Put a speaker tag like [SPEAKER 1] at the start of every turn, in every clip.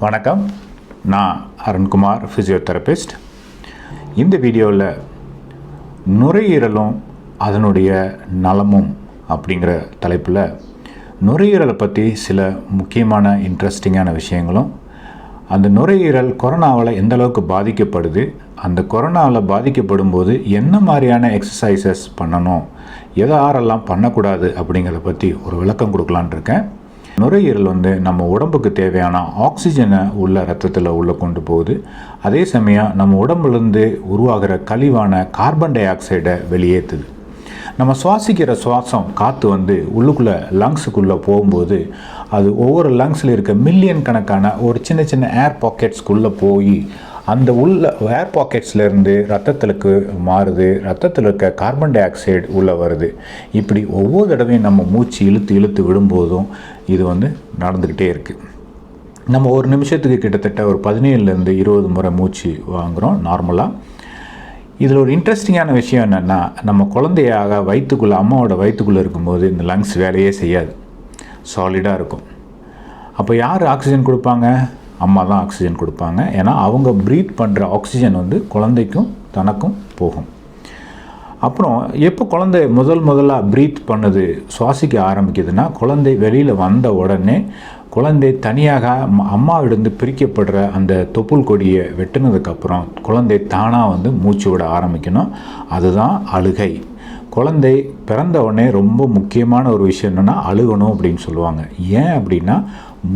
[SPEAKER 1] வணக்கம். நான் அருண்குமார் ஃபிசியோதெரபிஸ்ட் இந்த வீடியோவில் நுரையீரலும் அதனுடைய நலமும் அப்படிங்கிற தலைப்பில் நுரையீரலை பற்றி சில முக்கியமான இன்ட்ரெஸ்டிங்கான விஷயங்களும் அந்த நுரையீரல் கொரோனாவால் எந்த அளவுக்கு பாதிக்கப்படுது அந்த கொரோனாவில் பாதிக்கப்படும் போது என்ன மாதிரியான எக்ஸசைசஸ் பண்ணணும் எதை ஆறெல்லாம் பண்ணக்கூடாது அப்படிங்கிறத பற்றி ஒரு விளக்கம் கொடுக்கலான் இருக்கேன். நுரையீரல் வந்து நம்ம உடம்புக்கு தேவையான ஆக்சிஜனை உள்ள ரத்தத்தில் உள்ளே கொண்டு போகுது. அதே சமயம் நம்ம உடம்புலேருந்து உருவாகிற கழிவான கார்பன் டை ஆக்சைடை வெளியேற்றுது நம்ம சுவாசிக்கிற சுவாசம் காற்று வந்து உள்ளுக்குள்ளே லங்ஸுக்குள்ளே போகும்போது அது ஒவ்வொரு லங்ஸில் இருக்க மில்லியன் கணக்கான ஒரு சின்ன சின்ன ஏர் பாக்கெட்ஸ்க்குள்ளே போய் அந்த உள்ள ஏர் பாக்கெட்ஸ்லேருந்து ரத்தத்திலுக்கு மாறுது ரத்தத்தில் இருக்க கார்பன் டை ஆக்சைடு உள்ளே வருது. இப்படி ஒவ்வொரு தடவையும் நம்ம மூச்சு இழுத்து இழுத்து விடும்போதும் இது வந்து நடந்துக்கிட்டே இருக்குது நம்ம ஒரு நிமிஷத்துக்கு கிட்டத்தட்ட ஒரு பதினேழுலேருந்து இருபது முறை மூச்சு வாங்குகிறோம் நார்மலாக இதில் ஒரு இன்ட்ரெஸ்டிங்கான விஷயம் என்னென்னா நம்ம குழந்தையாக வயிற்றுக்குள்ளே அம்மாவோட வயிற்றுக்குள்ளே இருக்கும்போது இந்த லங்ஸ் வேலையே செய்யாது. சாலிடாக இருக்கும். அப்போ யார் ஆக்சிஜன் கொடுப்பாங்க? அம்மா தான் ஆக்சிஜன் கொடுப்பாங்க. ஏன்னா அவங்க ப்ரீத் பண்ணுற ஆக்சிஜன் வந்து குழந்தைக்கும் தனக்கும் போகும். அப்புறம் எப்போ குழந்தை முதல் முதலாக ப்ரீத் பண்ணுது சுவாசிக்க ஆரம்பிக்குதுன்னா குழந்தை வெளியில் வந்த உடனே குழந்தை தனியாக அம்மா- அம்மாவிடந்து பிரிக்கப்படுற அந்த தொப்புள் கொடியை வெட்டினதுக்கப்புறம் குழந்தை தானாக வந்து மூச்சு விட ஆரம்பிக்கணும். அதுதான் அழுகை. குழந்தை பிறந்த உடனே ரொம்ப முக்கியமான ஒரு விஷயம் என்னென்னா அழுகணும் அப்படின்னு சொல்லுவாங்க. ஏன் அப்படின்னா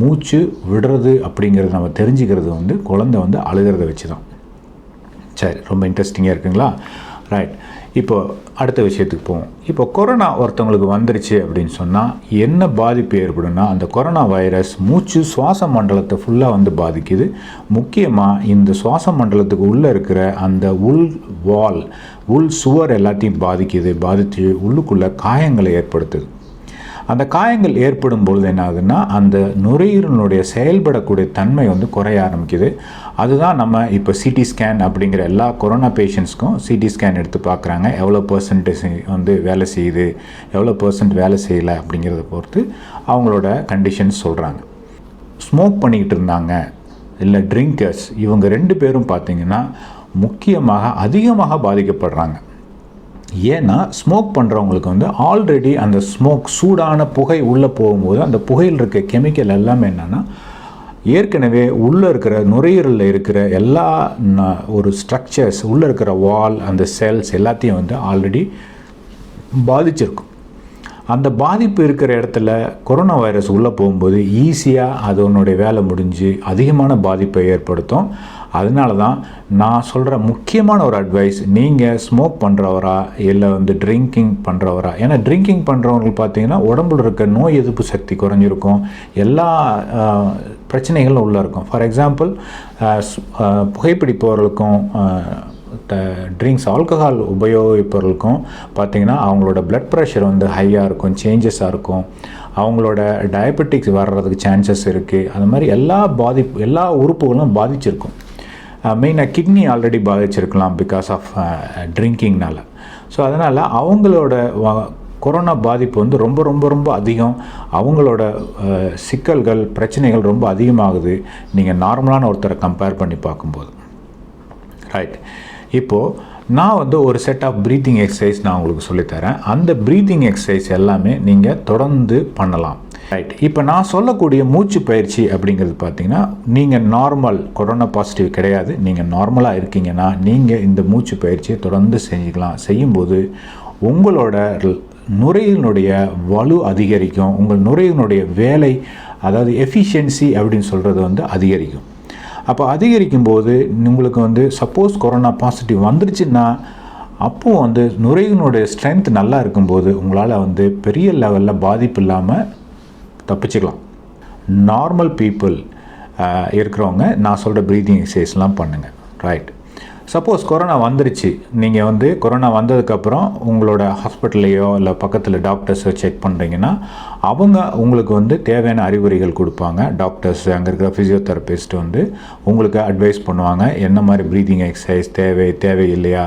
[SPEAKER 1] மூச்சு விடுறது அப்படிங்கிறத நம்ம தெரிஞ்சுக்கிறது வந்து குழந்தை வந்து அழுகிறத வச்சு தான் சரி ரொம்ப இன்ட்ரெஸ்டிங்காக இருக்குங்களா? ரைட் இப்போ அடுத்த விஷயத்துக்கு போவோம். இப்போ கொரோனா ஒருத்தவங்களுக்கு வந்துருச்சு அப்படின்னு சொன்னால் என்ன பாதிப்பு ஏற்படும்னா அந்த கொரோனா வைரஸ் மூச்சு சுவாச மண்டலத்தை ஃபுல்லாக வந்து பாதிக்குது. முக்கியமாக இந்த சுவாச மண்டலத்துக்கு உள்ளே இருக்கிற அந்த உள் வால் உள் சுவர் எல்லாத்தையும் பாதிக்குது பாதித்து உள்ளுக்குள்ளே காயங்களை ஏற்படுத்துது. அந்த காயங்கள் ஏற்படும் பொழுது என்ன ஆகுதுன்னா அந்த நுரையீரலினுடைய செயல்படக்கூடிய தன்மை வந்து குறைய ஆரம்பிக்குது. அதுதான் நம்ம இப்போ சிடி ஸ்கேன் அப்படிங்கிற எல்லா கொரோனா பேஷண்ட்ஸ்க்கும் சிடி ஸ்கேன் எடுத்து பார்க்குறாங்க. எவ்வளோ பர்சன்டேஜ் வந்து வேலை செய்யுது எவ்வளோ பர்சன்ட் வேலை செய்யலை அப்படிங்கிறத பொறுத்து அவங்களோட கண்டிஷன்ஸ் சொல்கிறாங்க ஸ்மோக் பண்ணிக்கிட்டு இருந்தாங்க இல்லை ட்ரிங்கர்ஸ் இவங்க ரெண்டு பேரும் பார்த்தீங்கன்னா முக்கியமாக அதிகமாக பாதிக்கப்படுறாங்க. ஏன்னா ஸ்மோக் பண்ணுறவங்களுக்கு வந்து ஆல்ரெடி அந்த ஸ்மோக் சூடான புகை உள்ளே போகும்போது அந்த புகையில் இருக்க கெமிக்கல் எல்லாமே என்னென்னா ஏற்கனவே உள்ளே இருக்கிற நுரையீரலில் இருக்கிற எல்லா ஒரு ஸ்ட்ரக்சர்ஸ் உள்ளே இருக்கிற வால் அந்த செல்ஸ் எல்லாத்தையும் வந்து ஆல்ரெடி பாதிச்சிருக்கும். அந்த பாதிப்பு இருக்கிற இடத்துல கொரோனா வைரஸ் உள்ளே போகும்போது ஈஸியாக அதனுடைய வேலை முடிஞ்சு அதிகமான பாதிப்பை ஏற்படுத்தும். அதனால தான் நான் சொல்கிற முக்கியமான ஒரு அட்வைஸ் நீங்கள் ஸ்மோக் பண்ணுறவரா இல்லை வந்து ட்ரிங்கிங் பண்ணுறவரா ஏன்னா ட்ரிங்கிங் பண்ணுறவங்களுக்கு பார்த்தீங்கன்னா உடம்புல இருக்க நோய் எதிர்ப்பு சக்தி குறைஞ்சிருக்கும். எல்லா பிரச்சனைகளும் உள்ளே இருக்கும். ஃபார் எக்ஸாம்பிள் புகைப்பிடிப்பவர்களுக்கும் ட்ரிங்க்ஸ் ஆல்கஹால் உபயோகிப்பவர்களுக்கும் பார்த்தீங்கன்னா அவங்களோட பிளட் ப்ரெஷர் வந்து ஹையாக இருக்கும் சேஞ்சஸாக இருக்கும். அவங்களோட டயபெட்டிக்ஸ் வர்றதுக்கு சான்சஸ் இருக்குது அது மாதிரி எல்லா பாதிப்பு எல்லா உறுப்புகளும் பாதிச்சிருக்கும். மெயினாக கிட்னி ஆல்ரெடி பாதிச்சிருக்கலாம் பிகாஸ் ஆஃப் ட்ரிங்கிங்னால ஸோ அதனால் அவங்களோட கொரோனா பாதிப்பு வந்து ரொம்ப ரொம்ப ரொம்ப அதிகம். அவங்களோட uh, சிக்கல்கள் பிரச்சனைகள் ரொம்ப அதிகமாகுது. நீங்கள் நார்மலான ஒருத்தரை கம்பேர் பண்ணி பார்க்கும்போது. ரைட் இப்போது நான் வந்து ஒரு செட் ஆஃப் ப்ரீத்திங் எக்ஸசைஸ் நான் உங்களுக்கு சொல்லித்தரேன். அந்த ப்ரீத்திங் எக்ஸசைஸ் எல்லாமே நீங்கள் தொடர்ந்து பண்ணலாம். ரைட் இப்போ நான் சொல்லக்கூடிய மூச்சு பயிற்சி அப்படிங்கிறது பார்த்தீங்கன்னா நீங்கள் நார்மல் கொரோனா பாசிட்டிவ் கிடையாது. நீங்கள் நார்மலாக இருக்கீங்கன்னா நீங்கள் இந்த மூச்சு பயிற்சியை தொடர்ந்து செஞ்சுக்கலாம். செய்யும்போது உங்களோட நுரையினுடைய வலு அதிகரிக்கும். உங்கள் நுரையினுடைய வேலை அதாவது எஃபிஷியன்சி அப்படின்னு சொல்கிறது வந்து அதிகரிக்கும். அப்போ அதிகரிக்கும் போது உங்களுக்கு வந்து சப்போஸ் கொரோனா பாசிட்டிவ் வந்துருச்சுன்னா அப்போது வந்து நுரையினுடைய ஸ்ட்ரென்த் நல்லா இருக்கும்போது உங்களால் வந்து பெரிய லெவலில் பாதிப்பு இல்லாமல் தப்பிச்சுக்கலாம். நார்மல் பீப்புள் இருக்கிறவங்க நான் சொல்கிற ப்ரீதிங் எக்ஸசைஸ்லாம் பண்ணுங்கள் ரைட் சப்போஸ் கொரோனா வந்துருச்சு. நீங்கள் வந்து கொரோனா வந்ததுக்கப்புறம் உங்களோட ஹாஸ்பிட்டல்லையோ இல்லை பக்கத்தில் டாக்டர்ஸோ செக் பண்ணுறீங்கன்னா அவங்க உங்களுக்கு வந்து தேவையான அறிவுரைகள் கொடுப்பாங்க. டாக்டர்ஸ் அங்கே இருக்கிற ஃபிசியோதெரபிஸ்ட் வந்து உங்களுக்கு அட்வைஸ் பண்ணுவாங்க. என்ன மாதிரி ப்ரீதிங் எக்ஸசைஸ் தேவை தேவை இல்லையா?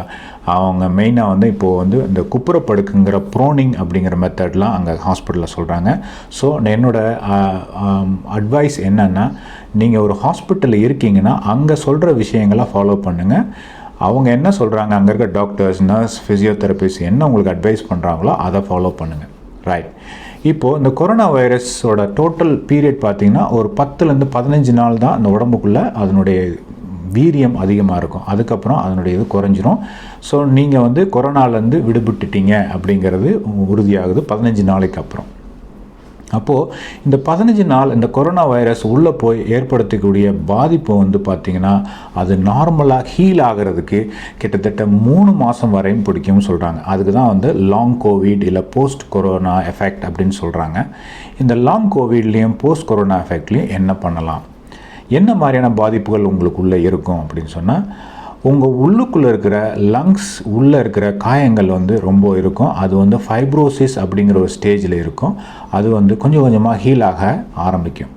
[SPEAKER 1] அவங்க மெயினாக வந்து இப்போது வந்து இந்த குப்புறப்படுக்குங்கிற ப்ரோனிங் அப்படிங்கிற மெத்தட்லாம் அங்கே ஹாஸ்பிட்டலில் சொல்கிறாங்க ஸோ என்னோட அட்வைஸ் என்னென்னா நீங்கள் ஒரு ஹாஸ்பிட்டலில் இருக்கீங்கன்னா அங்கே சொல்கிற விஷயங்களை ஃபாலோ பண்ணுங்கள் அவங்க என்ன சொல்கிறாங்க அங்கே இருக்க டாக்டர்ஸ் நர்ஸ் ஃபிசியோதெரபிஸ்ட் என்ன உங்களுக்கு அட்வைஸ் பண்ணுறாங்களோ அதை ஃபாலோ பண்ணுங்கள் ரைட் இப்போது இந்த கொரோனா வைரஸோட டோட்டல் பீரியட் பார்த்தீங்கன்னா ஒரு பத்துலேருந்து பதினஞ்சு நாள் தான் அந்த உடம்புக்குள்ளே அதனுடைய வீரியம் அதிகமாக இருக்கும். அதுக்கப்புறம் அதனுடைய இது குறைஞ்சிரும். ஸோ நீங்கள் வந்து கொரோனாலேருந்து விடுபட்டுட்டீங்க அப்படிங்கிறது உறுதியாகுது பதினஞ்சு நாளைக்கு அப்புறம். அப்போது இந்த பதினஞ்சு நாள் இந்த கொரோனா வைரஸ் உள்ளே போய் ஏற்படுத்தக்கூடிய பாதிப்பை வந்து பார்த்திங்கன்னா அது நார்மலாக ஹீல் ஆகிறதுக்கு கிட்டத்தட்ட மூணு மாதம் வரையும் பிடிக்கும்னு சொல்கிறாங்க அதுக்கு தான் வந்து லாங் கோவிட் இல்லை போஸ்ட் கொரோனா எஃபெக்ட் அப்படின்னு சொல்கிறாங்க இந்த லாங் கோவிட்லேயும் போஸ்ட் கொரோனா எஃபெக்ட்லேயும் என்ன பண்ணலாம்? என்ன மாதிரியான பாதிப்புகள் உங்களுக்குள்ளே இருக்கும் அப்படின்னு சொன்னால் உங்கள் உள்ளுக்குள்ளே இருக்கிற லங்ஸ் உள்ளே இருக்கிற காயங்கள் வந்து ரொம்ப இருக்கும். அது வந்து ஃபைப்ரோசிஸ் அப்படிங்கிற ஒரு ஸ்டேஜில் இருக்கும். அது வந்து கொஞ்சம் கொஞ்சமாக ஹீல் ஆக ஆரம்பிக்கும்.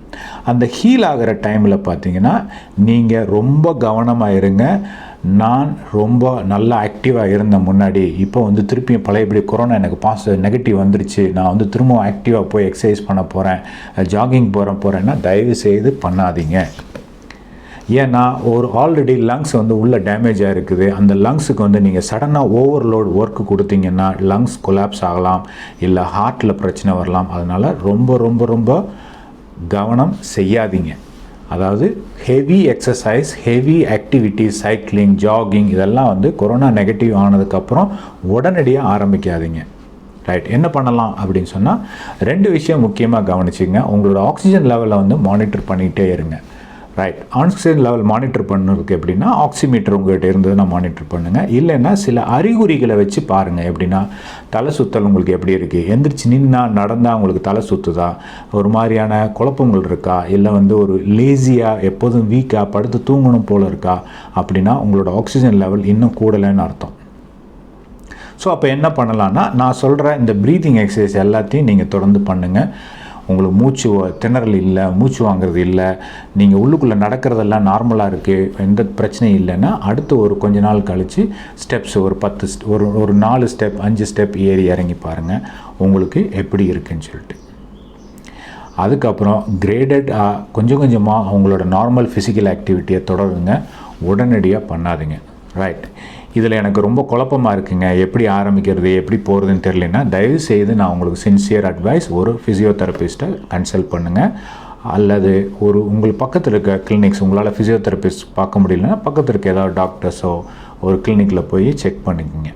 [SPEAKER 1] அந்த ஹீல் ஆகிற டைமில் பார்த்தீங்கன்னா நீங்கள் ரொம்ப கவனமாக இருங்க. நான் ரொம்ப நல்லா ஆக்டிவாக இருந்தேன் முன்னாடி இப்போ வந்து திருப்பியும் பழையபடி கொரோனா எனக்கு பாஸ் நெகட்டிவ் வந்துருச்சு. நான் வந்து திரும்பவும் ஆக்டிவாக போய் எக்ஸசைஸ் பண்ண போகிறேன் ஜாகிங் போகிறேன் போகிறேன்னா தயவு செய்து பண்ணாதீங்க. ஏன்னா ஒரு ஆல்ரெடி லங்ஸ் வந்து உள்ளே டேமேஜாக இருக்குது. அந்த லங்ஸுக்கு வந்து நீங்கள் சடனாக ஓவர்லோட் ஒர்க்கு கொடுத்தீங்கன்னா லங்ஸ் கொலாப்ஸ் ஆகலாம். இல்லை ஹார்ட்டில் பிரச்சனை வரலாம். அதனால் ரொம்ப ரொம்ப ரொம்ப கவனம் செய்யாதீங்க. அதாவது heavy exercise heavy activity cycling jogging இதெல்லாம் வந்து கொரோனா நெகட்டிவ் ஆனதுக்கப்புறம் உடனடியாக ஆரம்பிக்காதீங்க. ரைட் என்ன பண்ணலாம் அப்படின்னு சொன்னால் ரெண்டு விஷயம் முக்கியமாக கவனிச்சிங்க உங்களோட ஆக்சிஜன் லெவலை வந்து மானிட்டர் பண்ணிகிட்டே இருங்க. ரைட் ஆக்சிஜன் லெவல் மானிட்டர் பண்ணுறதுக்கு எப்படின்னா ஆக்சிமீட்டர் உங்கள்கிட்ட இருந்ததுன்னா மானிட்டர் பண்ணுங்கள் இல்லைன்னா சில அறிகுறிகளை வச்சு பாருங்கள் எப்படின்னா தலை சுத்தல் உங்களுக்கு எப்படி இருக்குது எந்திரிச்சு நின்னா நடந்தால் உங்களுக்கு தலை சுற்றுதா ஒரு மாதிரியான குழப்பங்கள் இருக்கா? இல்லை வந்து ஒரு லேசியாக எப்போதும் வீக்காக படுத்து தூங்கணும் போல் இருக்கா? அப்படின்னா உங்களோட ஆக்சிஜன் லெவல் இன்னும் கூடலைன்னு அர்த்தம். ஸோ அப்போ என்ன பண்ணலான்னா நான் சொல்கிற இந்த ப்ரீதிங் எக்ஸசைஸ் எல்லாத்தையும் நீங்கள் தொடர்ந்து பண்ணுங்கள் உங்களுக்கு மூச்சு திணறல் இல்லை மூச்சு வாங்குறது இல்லை நீங்கள் உள்ளுக்குள்ளே நடக்கிறதெல்லாம் நார்மலாக இருக்குது எந்த பிரச்சனையும் இல்லைன்னா அடுத்து ஒரு கொஞ்ச நாள் கழித்து ஸ்டெப்ஸ் ஒரு பத்து ஒரு ஒரு நாலு ஸ்டெப் அஞ்சு ஸ்டெப் ஏறி இறங்கி பாருங்கள் உங்களுக்கு எப்படி இருக்குன்னு சொல்லிட்டு. அதுக்கப்புறம் கிரேடட் கொஞ்சம் கொஞ்சமாக அவங்களோட நார்மல் ஃபிசிக்கல் ஆக்டிவிட்டியை தொடருங்க உடனடியாக பண்ணாதீங்க. ரைட் இதில் எனக்கு ரொம்ப குழப்பமாக இருக்குங்க. எப்படி ஆரம்பிக்கிறது எப்படி போகிறதுன்னு தெரியலன்னா தயவு செய்து நான் உங்களுக்கு சின்சியர் அட்வைஸ் ஒரு ஃபிசியோதெரபிஸ்ட்டை கன்சல்ட் பண்ணுங்கள் அல்லது ஒரு உங்கள் பக்கத்தில் இருக்க கிளினிக்ஸ் உங்களால் ஃபிசியோதெரபிஸ்ட் பார்க்க முடியலன்னா பக்கத்தில் இருக்க ஏதாவது டாக்டர்ஸோ ஒரு கிளினிக்கில் போய் செக் பண்ணிக்கோங்க.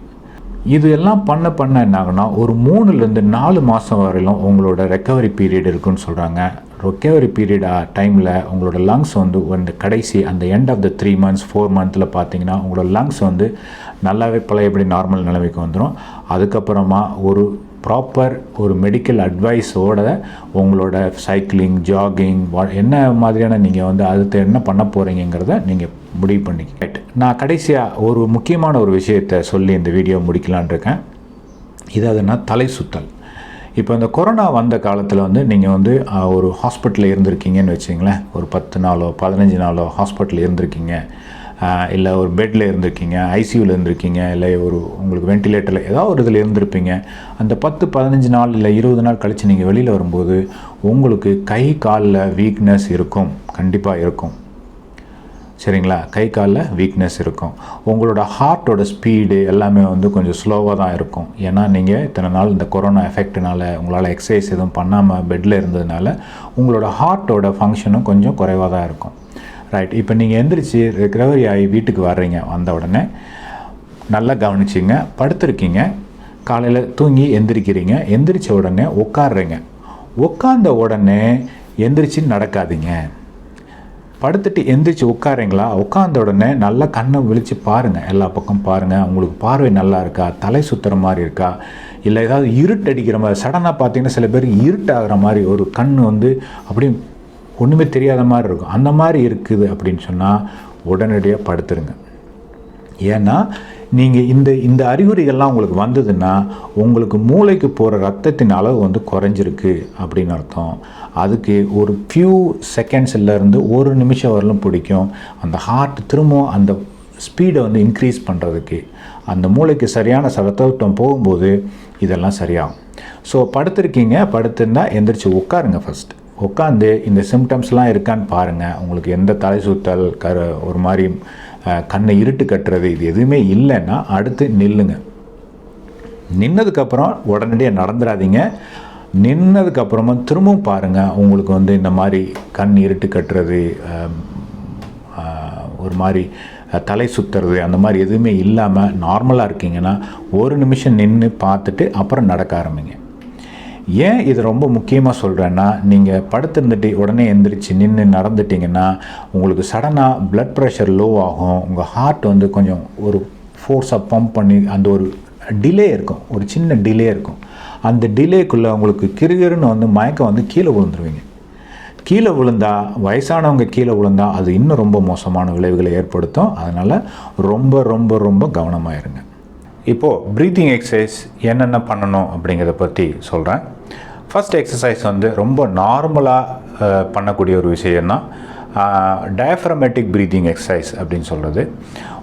[SPEAKER 1] இது எல்லாம் பண்ண பண்ண என்ன ஒரு மூணுலேருந்து நாலு மாதம் வரையிலும் உங்களோட ரெக்கவரி பீரியட் இருக்குன்னு சொல்கிறாங்க ரெக்கவரி பீரியடாக டைமில் உங்களோட லங்ஸ் வந்து அந்த கடைசி அந்த end of the three months four மந்த்தில் பார்த்தீங்கன்னா உங்களோட லங்ஸ் வந்து நல்லாவே பழையபடி நார்மல் நிலைமைக்கு வந்துடும் அதுக்கப்புறமா ஒரு ப்ராப்பர் ஒரு மெடிக்கல் அட்வைஸோட உங்களோட சைக்கிளிங் ஜாகிங் என்ன மாதிரியான நீங்கள் வந்து அடுத்து என்ன பண்ண போகிறீங்கிறத நீங்கள் முடிவு பண்ணிக்க ரைட் நான் கடைசியாக ஒரு முக்கியமான ஒரு விஷயத்தை சொல்லி இந்த வீடியோ முடிக்கலான் இருக்கேன். இது அதுனா தலை சுத்தல். இப்போ இந்த கொரோனா வந்த காலத்தில் வந்து நீங்கள் வந்து ஒரு ஹாஸ்பிட்டலில் இருந்திருக்கீங்கன்னு வச்சிங்களேன் ஒரு பத்து நாளோ பதினஞ்சு நாளோ ஹாஸ்பிட்டலில் இருந்திருக்கீங்க. இல்லை ஒரு பெட்டில் இருந்திருக்கீங்க ஐசியூவில் இருந்திருக்கீங்க இல்லை ஒரு உங்களுக்கு வென்டிலேட்டரில் ஏதாவது ஒரு இதில் இருந்திருப்பீங்க. அந்த பத்து பதினஞ்சு நாள் இல்லை இருபது நாள் கழித்து நீங்கள் வெளியில் வரும்போது உங்களுக்கு கை காலில் வீக்னஸ் இருக்கும். கண்டிப்பாக இருக்கும். சரிங்களா? கை காலில் வீக்னஸ் இருக்கும். உங்களோட ஹார்ட்டோட ஸ்பீடு எல்லாமே வந்து கொஞ்சம் ஸ்லோவாக தான் இருக்கும். ஏன்னா நீங்கள் இத்தனை நாள் இந்த கொரோனா எஃபெக்ட்னால உங்களால் எக்ஸசைஸ் எதுவும் பண்ணாமல் பெட்டில் இருந்ததுனால உங்களோட ஹார்ட்டோட ஃபங்க்ஷனும் கொஞ்சம் குறைவாக தான் இருக்கும். ரைட் இப்போ நீங்கள் எந்திரிச்சு ரெக்கவரி ஆகி வீட்டுக்கு வர்றீங்க வந்த உடனே நல்லா கவனிச்சிங்க படுத்துருக்கீங்க காலையில் தூங்கி எந்திரிக்கிறீங்க எந்திரிச்ச உடனே உட்காடுறீங்க உட்காந்த உடனே எந்திரிச்சு நடக்காதீங்க. படுத்துட்டு எந்திரிச்சு உட்காருங்களா உட்காந்த உடனே நல்லா கண்ணை விழித்து பாருங்கள் எல்லா பக்கம் பாருங்கள் உங்களுக்கு பார்வை நல்லா இருக்கா? தலை சுற்றுற மாதிரி இருக்கா? இல்லை ஏதாவது இருட்டு அடிக்கிற மாதிரி சடனாக பார்த்தீங்கன்னா சில பேர் இருட்டாகிற மாதிரி ஒரு கண் வந்து அப்படியே ஒன்றுமே தெரியாத மாதிரி இருக்கும். அந்த மாதிரி இருக்குது அப்படின்னு சொன்னால் உடனடியாக படுத்துருங்க. ஏன்னா நீங்கள் இந்த இந்த அறிகுறிகள்லாம் உங்களுக்கு வந்ததுன்னா உங்களுக்கு மூளைக்கு போகிற ரத்தத்தின் அளவு வந்து குறைஞ்சிருக்கு அப்படின்னு அர்த்தம். அதுக்கு ஒரு ஃபியூ செகண்ட்ஸ்லேருந்து ஒரு நிமிஷம் வரலும் பிடிக்கும். அந்த ஹார்ட் திரும்பவும் அந்த ஸ்பீடை வந்து இன்க்ரீஸ் பண்ணுறதுக்கு அந்த மூளைக்கு சரியான ரத்தோட்டம் போகும்போது இதெல்லாம் சரியாகும். ஸோ படுத்திருக்கீங்க படுத்திருந்தால் எந்திரிச்சு உட்காருங்க ஃபஸ்ட்டு உட்காந்து இந்த சிம்டம்ஸ்லாம் இருக்கான்னு பாருங்கள் உங்களுக்கு எந்த தலை சுத்தல் கரு ஒரு மாதிரி கண்ணை இருட்டு கட்டுறது இது எதுவுமே இல்லைன்னா அடுத்து நில்லுங்க. நின்னதுக்கப்புறம் உடனடியாக நடந்துடாதீங்க நின்னதுக்கப்புறமா திரும்பவும் பாருங்கள் உங்களுக்கு வந்து இந்த மாதிரி கண் இருட்டு கட்டுறது ஒரு மாதிரி தலை சுற்றுறது அந்த மாதிரி எதுவுமே இல்லாமல் நார்மலாக இருக்கீங்கன்னா ஒரு நிமிஷம் நின்று பார்த்துட்டு அப்புறம் நடக்க ஆரம்பிங்க. ஏன் இது ரொம்ப முக்கியமாக சொல்கிறேன்னா நீங்கள் படுத்திருந்துட்டு உடனே எந்திரிச்சு நின்று நடந்துட்டிங்கன்னா உங்களுக்கு சடனாக ப்ளட் ப்ரெஷர் லோ ஆகும் உங்கள் ஹார்ட் வந்து கொஞ்சம் ஒரு ஃபோர்ஸாக பம்ப் பண்ணி அந்த ஒரு டிலே இருக்கும் ஒரு சின்ன டிலே இருக்கும். அந்த டிலேக்குள்ளே அவங்களுக்கு கிருகிருன்னு வந்து மயக்கம் வந்து கீழே விழுந்துருவீங்க. கீழே விழுந்தா வயசானவங்க கீழே விழுந்தா அது இன்னும் ரொம்ப மோசமான விளைவுகளை ஏற்படுத்தும். அதனால் ரொம்ப ரொம்ப ரொம்ப கவனமாக இருங்க இப்போது ப்ரீத்திங் எக்ஸசைஸ் என்னென்ன பண்ணணும் அப்படிங்கிறத பற்றி சொல்கிறேன் ஃபஸ்ட் எக்ஸசைஸ் வந்து ரொம்ப நார்மலாக பண்ணக்கூடிய ஒரு விஷயம்னா டயஃப்ரமேட்டிக் ப்ரீத்திங் எக்ஸசைஸ் அப்படின்னு சொல்கிறது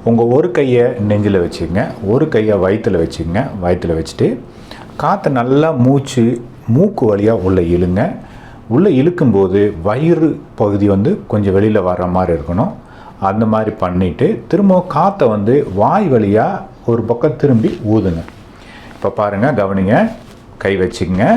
[SPEAKER 1] உங்கள் ஒரு கையை நெஞ்சில் வச்சுக்கோங்க ஒரு கையை வயிற்றில் வச்சுக்கோங்க வயிற்றில் வச்சுட்டு காற்றை நல்லா மூச்சு மூக்கு வழியாக உள்ளே இழுங்க. உள்ளே இழுக்கும்போது வயிறு பகுதி வந்து கொஞ்சம் வெளியில் வர்ற மாதிரி இருக்கணும். அந்த மாதிரி பண்ணிவிட்டு திரும்ப காற்றை வந்து வாய் வழியாக ஒரு பக்கம் திரும்பி ஊதுங்க. இப்போ பாருங்கள் கவனிங்க. கை வச்சுக்கங்க.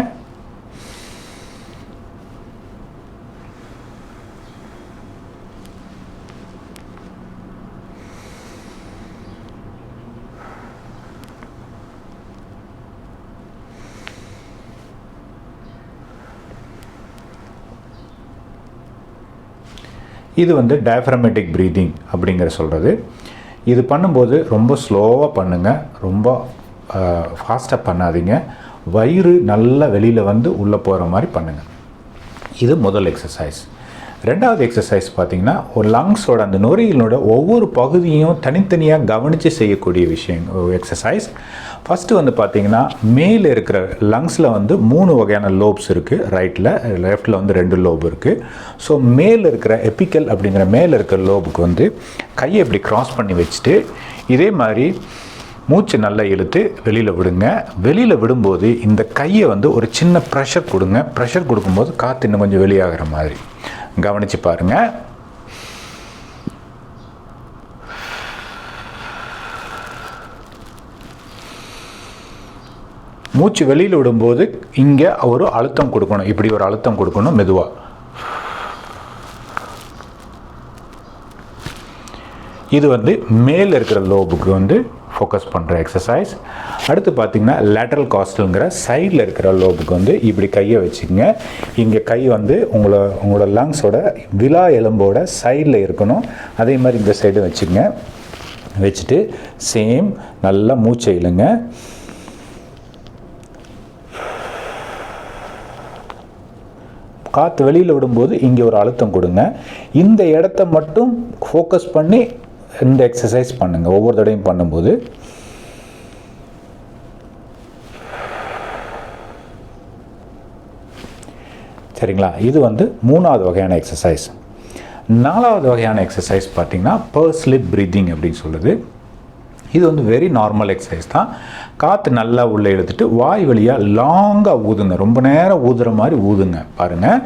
[SPEAKER 1] இது வந்து டயஃப்ரமேட்டிக் ப்ரீதிங் அப்படிங்கிற சொல்கிறது இது பண்ணும்போது ரொம்ப ஸ்லோவாக பண்ணுங்கள் ரொம்ப ஃபாஸ்ட்டாக பண்ணாதீங்க. வயிறு நல்லா வெளியில் வந்து உள்ளே போகிற மாதிரி பண்ணுங்கள் இது முதல் எக்ஸசைஸ் ரெண்டாவது எக்ஸசைஸ் பார்த்தீங்கன்னா ஒரு லங்ஸோட அந்த நுரையீரலோட ஒவ்வொரு பகுதியும் தனித்தனியாக கவனித்து செய்யக்கூடிய விஷயம் எக்ஸசைஸ் ஃபஸ்ட்டு வந்து பார்த்தீங்கன்னா மேலே இருக்கிற லங்ஸில் வந்து மூணு வகையான லோப்ஸ் இருக்குது ரைட்டில் லெஃப்ட்டில் வந்து ரெண்டு லோப் இருக்குது ஸோ மேலே இருக்கிற எப்பிக்கல் அப்படிங்கிற மேலே இருக்கிற லோபுக்கு வந்து கையை இப்படி கிராஸ் பண்ணி வச்சுட்டு இதே மாதிரி மூச்சு நல்லா இழுத்து வெளியில் விடுங்க. வெளியில் விடும்போது இந்த கையை வந்து ஒரு சின்ன ப்ரெஷர் கொடுங்க. ப்ரெஷர் கொடுக்கும்போது காற்று இன்னும் கொஞ்சம் வெளியாகிற மாதிரி. கவனித்து பாருங்கள் மூச்சு வெளியில் விடும்போது இங்கே ஒரு அழுத்தம் கொடுக்கணும். இப்படி ஒரு அழுத்தம் கொடுக்கணும் மெதுவாக இது வந்து மேலே இருக்கிற லோபுக்கு வந்து ஃபோக்கஸ் பண்ணுற எக்ஸசைஸ் அடுத்து பார்த்திங்கன்னா லேட்ரல் காஸ்டலுங்கிற சைடில் இருக்கிற லோபுக்கு வந்து இப்படி கையை வச்சுக்கோங்க. இங்கே கை வந்து உங்களை உங்களோட லங்ஸோட விலா எலும்போட சைடில் இருக்கணும். அதே மாதிரி இந்த சைடு வச்சுக்கோங்க. வச்சுட்டு சேம் நல்லா மூச்சை இழுங்க. காற்று வெளியில் விடும்போது இங்கே ஒரு அழுத்தம் கொடுங்க. இந்த இடத்த மட்டும் ஃபோக்கஸ் பண்ணி இந்த எக்ஸசைஸ் பண்ணுங்கள் ஒவ்வொரு தடையும் பண்ணும்போது. சரிங்களா? இது வந்து மூணாவது வகையான எக்ஸசைஸ் நாலாவது வகையான எக்ஸசைஸ் பார்த்தீங்கன்னா பர்ஸ்லிப் ப்ரீத்திங் அப்படின்னு சொல்லுது. இது வந்து வெரி நார்மல் எக்ஸசைஸ் தான். காற்று நல்லா உள்ளே எடுத்துகிட்டு வாய் வழியாக லாங்காக ஊதுங்க. ரொம்ப நேரம் ஊதுற மாதிரி ஊதுங்க. பாருங்கள்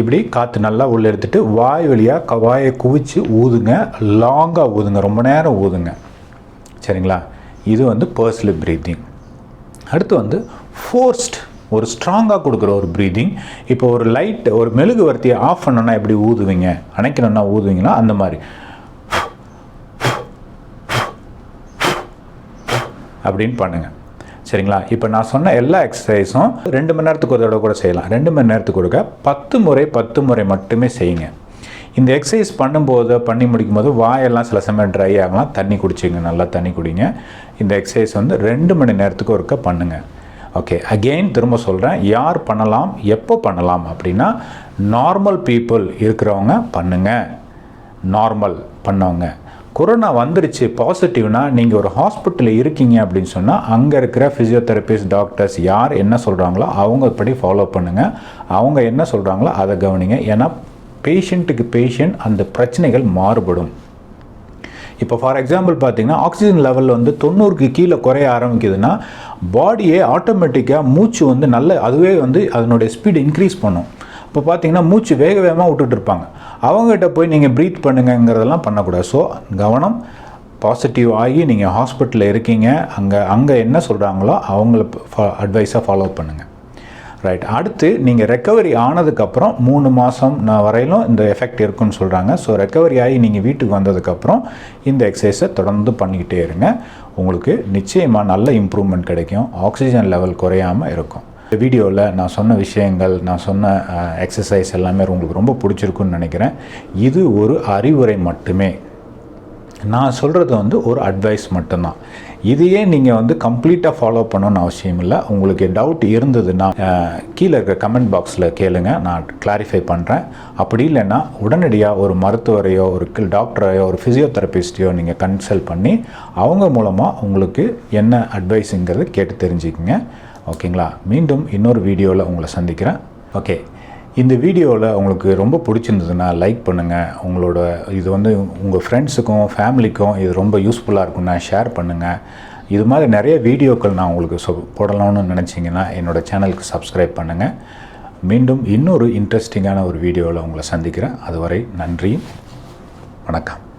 [SPEAKER 1] இப்படி காற்று நல்லா உள்ளே எடுத்துட்டு வாய் வழியாக க- வாயை குவிச்சு ஊதுங்க. லாங்காக ஊதுங்க. ரொம்ப நேரம் ஊதுங்க. சரிங்களா? இது வந்து பர்சனல் ப்ரீத்திங் அடுத்து வந்து ஃபோர்ஸ்ட் ஒரு ஸ்ட்ராங்காக கொடுக்குற ஒரு ப்ரீதிங் இப்போ ஒரு லைட் ஒரு மெழுகுவர்த்தியை ஆஃப் பண்ணணும்னா எப்படி ஊதுவீங்க? அணைக்கணும்னா ஊதுவீங்கன்னா அந்த மாதிரி. அப்படின்னு பண்ணுங்கள் சரிங்களா? இப்போ நான் சொன்ன எல்லா எக்ஸசைஸும் ரெண்டு மணி நேரத்துக்கு ஒரு தடவை கூட செய்யலாம். ரெண்டு மணி நேரத்துக்கு ஒருக்க பத்து முறை பத்து முறை மட்டுமே செய்யுங்க. இந்த எக்ஸசைஸ் பண்ணும்போது பண்ணி முடிக்கும் போது வாயெல்லாம் சில சமயம் ட்ரை ஆகலாம். தண்ணி குடிச்சிங்க. நல்லா தண்ணி குடிங்க. இந்த எக்ஸசைஸ் வந்து ரெண்டு மணி நேரத்துக்கு ஒருக்க பண்ணுங்கள் ஓகே அகெயின் திரும்ப சொல்கிறேன் யார் பண்ணலாம்? எப்போ பண்ணலாம்? அப்படின்னா நார்மல் பீப்புள் இருக்கிறவங்க பண்ணுங்கள் நார்மல் பண்ணவங்க. கொரோனா வந்துருச்சு பாசிட்டிவ்னா நீங்கள் ஒரு ஹாஸ்பிட்டலில் இருக்கீங்க அப்படின்னு சொன்னால் அங்கே இருக்கிற ஃபிசியோதெரபிஸ்ட் டாக்டர்ஸ் யார் என்ன சொல்கிறாங்களோ அவங்க படி ஃபாலோ பண்ணுங்கள் அவங்க என்ன சொல்கிறாங்களோ அதை கவனிங்க. ஏன்னா பேஷண்ட்டுக்கு பேஷண்ட் அந்த பிரச்சனைகள் மாறுபடும். இப்போ ஃபார் எக்ஸாம்பிள் பார்த்தீங்கன்னா ஆக்சிஜன் லெவல் வந்து தொண்ணூறுக்கு கீழே குறைய ஆரம்பிக்குதுன்னா பாடியே ஆட்டோமேட்டிக்காக மூச்சு வந்து நல்ல அதுவே வந்து அதனுடைய ஸ்பீடு இன்க்ரீஸ் பண்ணும். இப்போ பார்த்தீங்கன்னா மூச்சு வேக வேகமாக விட்டுட்டு இருப்பாங்க. அவங்ககிட்ட போய் நீங்கள் ப்ரீத் பண்ணுங்கங்கிறதெல்லாம் பண்ணக்கூடாது. ஸோ கவனம் பாசிட்டிவ் ஆகி நீங்கள் ஹாஸ்பிட்டலில் இருக்கீங்க. அங்கே அங்கே என்ன சொல்கிறாங்களோ அவங்கள அட்வைஸாக ஃபாலோ பண்ணுங்கள் ரைட் அடுத்து நீங்கள் ரெக்கவரி ஆனதுக்கப்புறம் மூணு மாதம் நான் வரையிலும் இந்த எஃபெக்ட் இருக்குன்னு சொல்கிறாங்க ஸோ ரெக்கவரி ஆகி நீங்கள் வீட்டுக்கு வந்ததுக்கப்புறம் இந்த எக்ஸசைஸை தொடர்ந்து பண்ணிக்கிட்டே இருங்க. உங்களுக்கு நிச்சயமாக நல்ல இம்ப்ரூவ்மெண்ட் கிடைக்கும். ஆக்சிஜன் லெவல் குறையாமல் இருக்கும். வீடியோவில் நான் சொன்ன விஷயங்கள் நான் சொன்ன எக்ஸசைஸ் எல்லாமே உங்களுக்கு ரொம்ப பிடிச்சிருக்குன்னு நினைக்கிறேன். இது ஒரு அறிவுரை மட்டுமே. நான் சொல்கிறது வந்து ஒரு அட்வைஸ் மட்டும்தான். இதையே நீங்கள் வந்து கம்ப்ளீட்டாக ஃபாலோ பண்ணணும்னு அவசியம் இல்லை. உங்களுக்கு டவுட் இருந்ததுன்னா கீழே இருக்க கமெண்ட் பாக்ஸில் கேளுங்க. நான் கிளாரிஃபை பண்ணுறேன் அப்படி இல்லைன்னா உடனடியாக ஒரு மருத்துவரையோ ஒரு டாக்டரையோ ஒரு ஃபிசியோதெரபிஸ்டையோ நீங்கள் கன்சல்ட் பண்ணி அவங்க மூலமாக உங்களுக்கு என்ன அட்வைஸுங்கிறது கேட்டு தெரிஞ்சுக்கங்க. ஓகேங்களா? மீண்டும் இன்னொரு வீடியோவில் உங்களை சந்திக்கிறேன். ஓகே. இந்த வீடியோவில் உங்களுக்கு ரொம்ப பிடிச்சிருந்ததுன்னா லைக் பண்ணுங்கள் உங்களோட இது வந்து உங்கள் ஃப்ரெண்ட்ஸுக்கும் ஃபேமிலிக்கும் இது ரொம்ப யூஸ்ஃபுல்லாக இருக்கும்னா ஷேர் பண்ணுங்கள் இது மாதிரி நிறைய வீடியோக்கள் நான் உங்களுக்கு சொ போடலாம்னு நினச்சிங்கன்னா என்னோடய சேனலுக்கு சப்ஸ்கிரைப் பண்ணுங்கள் மீண்டும் இன்னொரு இன்ட்ரெஸ்டிங்கான ஒரு வீடியோவில் உங்களை சந்திக்கிறேன். அதுவரை நன்றி. வணக்கம்.